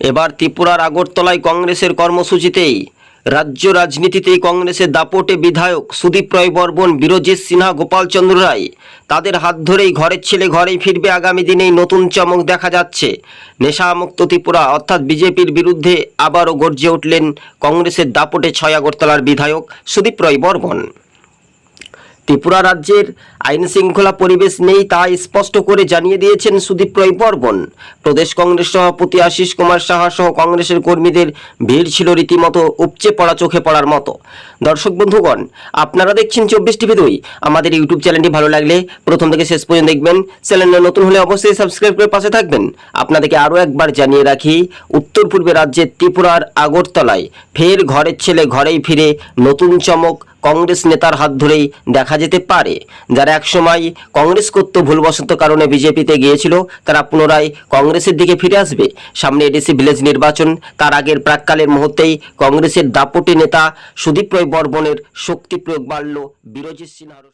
এবার ত্রিপুরার আগরতলায় কংগ্রেসের কর্মসূচিতেই, রাজ্য রাজনীতিতে কংগ্রেসের দাপটে বিধায়ক সুদীপ রায় বর্মন বিরোজিৎ সিনহা গোপালচন্দ্র রায়, তাদের হাত ধরেই ঘরের ছেলে ঘরেই ফিরবে আগামী দিনেই নতুন চমক দেখা যাচ্ছে। নেশামুক্ত ত্রিপুরা, অর্থাৎ বিজেপির বিরুদ্ধে আবারও গর্জে উঠলেন কংগ্রেসের দাপটে ছয় আগরতলার বিধায়ক সুদীপ রায় বর্মন। ত্রিপুরা রাজ্যের আইন শৃঙ্খলা পরিবেশ নেই তা স্পষ্ট করে জানিয়ে দিয়েছেন সুদীপ রায় বর্মন। প্রদেশ কংগ্রেস সভাপতি আশিস কুমার সাহা সহ কংগ্রেসের কর্মীদের ভিড় ছিল রীতিমতো উপচে পড়া চোখে পড়ার মতো। দর্শক বন্ধুগণ, আপনারা দেখছেন চব্বিশ টিভি দুই। আমাদের ইউটিউব চ্যানেলটি ভালো লাগলে প্রথম থেকে শেষ পর্যন্ত দেখবেন। চ্যানেলে নতুন হলে অবশ্যই সাবস্ক্রাইব করে পাশে থাকবেন। আপনাদেরকে আরও একবার জানিয়ে রাখি উত্তর পূর্বে রাজ্যের ত্রিপুরার আগরতলায় ফের ঘরের ছেলে ঘরেই ফিরে নতুন চমক কংগ্রেস নেতার হাত ধরেই দেখা যেতে পারে। যারা একসময় কংগ্রেস করত, ভুলবশত কারণে বিজেপিতে গিয়েছিল, তারা পুনরায় কংগ্রেসের দিকে ফিরে আসবে। সামনে এডিসি ভিলেজ নির্বাচন, তার আগের প্রাককালের মুহূর্তেই কংগ্রেসের দাপটি নেতা সুদীপ রায় বর্মনের শক্তি প্রয়োগ বাড়ল বিরোজিৎ সিনহার